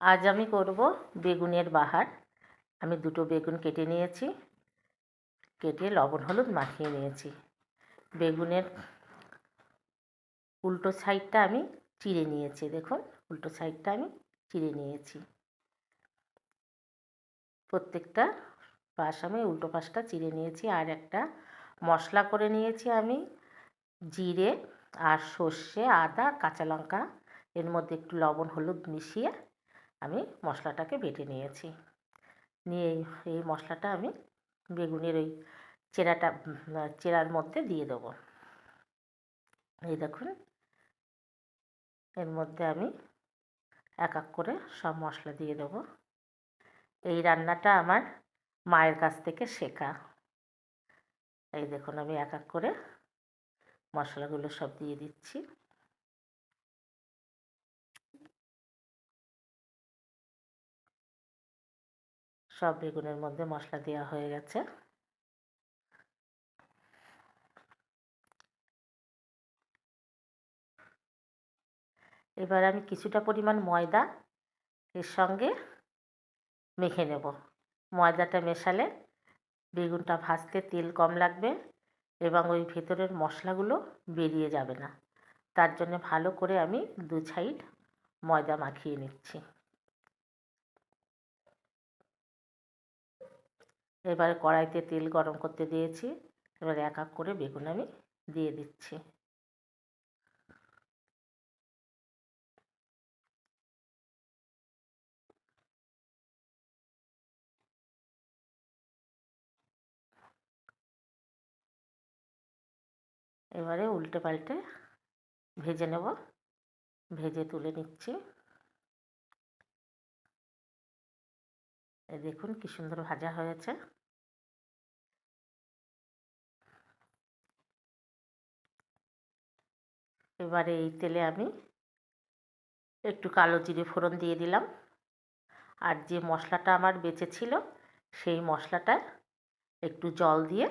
আজ আমি করব বেগুনের বাহার। আমি দুটো বেগুন কেটে নিয়েছি। কেটে লবণ, হলুদ মাখিয়ে নিয়েছি। বেগুনের উল্টো সাইডটা আমি চিড়ে নিয়েছি, দেখুন। উল্টো সাইডটা আমি চিড়ে নিয়েছি। প্রত্যেকটা পাশ আমি উল্টো পাশটা চিড়ে নিয়েছি। আর একটা মশলা করে নিয়েছি আমি জিরে আর সর্ষে, আদা, কাঁচা লঙ্কা। এর মধ্যে একটু লবণ, হলুদ মিশিয়ে আমি মশলাটাকে বেটে নিয়েছি। নিয়ে এই মশলাটা আমি বেগুনের ওই চেরাটা চেরার মধ্যে দিয়ে দেবো। এই দেখুন, এর মধ্যে আমি এক এক করে সব মশলা দিয়ে দেবো। এই রান্নাটা আমার মায়ের কাছ থেকে শেখা। এই দেখুন, আমি এক এক করে মশলাগুলো সব দিয়ে দিচ্ছি। সব বেগুনের মধ্যে মশলা দেওয়া হয়ে গেছে। এবার আমি কিছুটা পরিমাণ ময়দা এর সঙ্গে মেখে নেব। ময়দাটা মেশালে বেগুনটা ভাজতে তেল কম লাগবে এবং ওই ভেতরের মশলাগুলো বেরিয়ে যাবে না। তার জন্য ভালো করে আমি দু সাইড ময়দা মাখিয়ে নিচ্ছি। এবারে কড়াইতে তেল গরম করতে দিয়েছি। এবার এক এক করে বেগুন আমি দিয়ে দিচ্ছি। এবারে উল্টে পাল্টে ভেজে নেব। ভেজে তুলে নিচ্ছি। দেখুন কি সুন্দর ভাজা হয়েছে। এবারে এই তেলে আমি একটু কালো জিরে ফোড়ন দিয়ে দিলাম। আর যে মশলাটা আমার বেঁচে ছিল, সেই মশলাটা একটু জল দিয়ে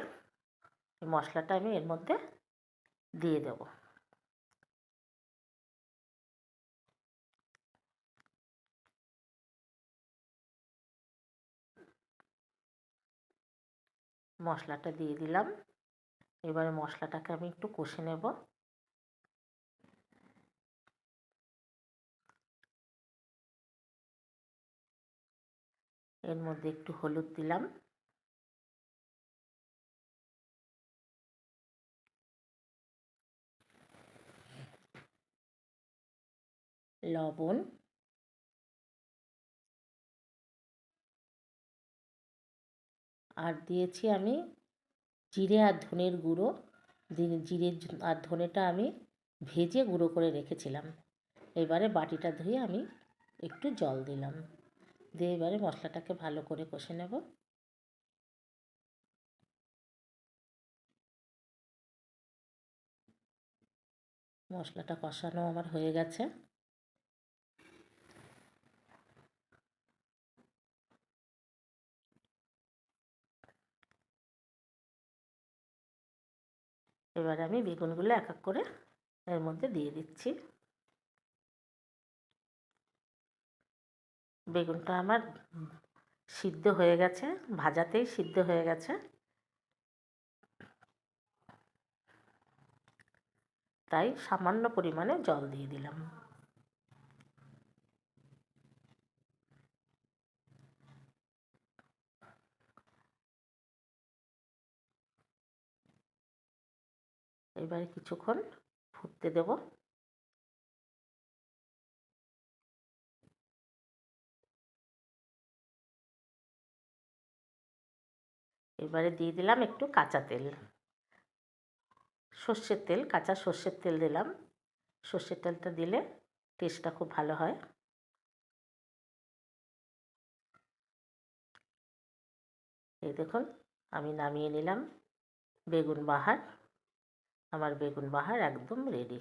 মশলাটা আমি এর মধ্যে দিয়ে দেব। মশলাটা দিয়ে দিলাম। এবারে মশলাটাকে আমি একটু কষে নেব। এর মধ্যে একটু হলুদ দিলাম। লবণ। আর দিয়েছি আমি জিরে আর ধনের গুঁড়ো। জিরে আর ধনেটা আমি ভেজে গুঁড়ো করে রেখেছিলাম। এবারে বাটিটা ধুয়ে আমি একটু জল দিলাম। দিয়ে এবারে মশলাটাকে ভালো করে কষে নেব। মশলাটা কষানো আমার হয়ে গেছে। এবার আমি বেগুনগুলো এক এক করে এর মধ্যে দিয়ে দিচ্ছি। বেগুনটা আমার সিদ্ধ হয়ে গেছে, ভাজাতেই সিদ্ধ হয়ে গেছে। তাই সামান্য পরিমাণে জল দিয়ে দিলাম। এবারে কিছুক্ষণ ফুটতে দেব। এবারে দিয়ে দিলাম একটু কাঁচা তেল। সর্ষের তেল, কাঁচা সর্ষের তেল দিলাম। সর্ষের তেলটা দিলে টেস্টটা খুব ভালো হয়। এই দেখুন, আমি নামিয়ে নিলাম বেগুন বাহার। আমার বেগুন বাহার একদম রেডি